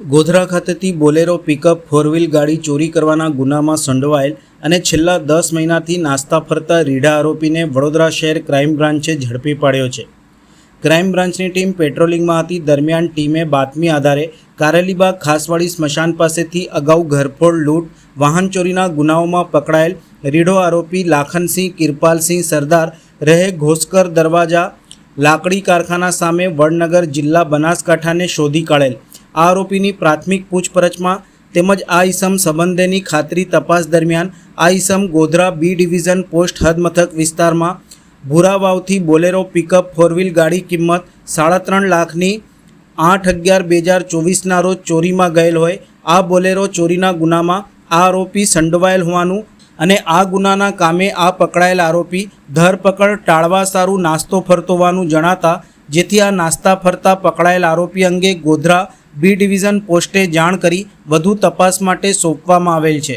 ગોધરા ખાતેથી Bolero pickup four wheel ગાડી ચોરી કરવાના ગુનામાં સંડોવાયેલ અને છેલ્લા દસ મહિનાથી નાસ્તા ફરતા રીઢા આરોપીને વડોદરા શહેર ક્રાઇમ બ્રાન્ચે ઝડપી પાડ્યો છે. ક્રાઇમ બ્રાન્ચની ટીમ પેટ્રોલિંગમાં હતી. દરમિયાન ટીમે બાતમી આધારે કારેલીબાગ ખાસવાડી સ્મશાન પાસેથી અગાઉ ઘરફોડ, લૂંટ, વાહન ચોરીના ગુનાઓમાં પકડાયેલ રીઢો આરોપી લાખનસિંહ, કિરપાલસિંહ, સરદાર રહે ઘોસકર દરવાજા, લાકડી કારખાના સામે વડનગર જિલ્લા બનાસકાંઠાને શોધી કાઢેલ. આરોપીની પ્રાથમિક પૂછપરછમાં તેમજ આ ઈસમ સંબંધેની ખાતરી તપાસ દરમિયાન આ ઇસમ ગોધરા બી ડિવિઝન પોસ્ટ હદમથક વિસ્તારમાં ભૂરાવાવથી બોલેરો પિકઅપ ફોર વ્હીલ ગાડી કિંમત સાડા ત્રણ લાખની આઠ અગિયાર બે હજાર ચોવીસના રોજ ચોરીમાં ગયેલ હોય, આ બોલેરો ચોરીના ગુનામાં આ આરોપી સંડોવાયેલ હોવાનું અને આ ગુનાના કામે આ પકડાયેલ આરોપી ધરપકડ, ટાળવા સારું નાસ્તો ફરતો હોવાનું જણાતા, જેથી આ નાસ્તા ફરતા પકડાયેલ આરોપી અંગે ગોધરા બી ડિવિઝન પોસ્ટે જાણ કરી વધુ તપાસ માટે સોંપવામાં આવેલ છે.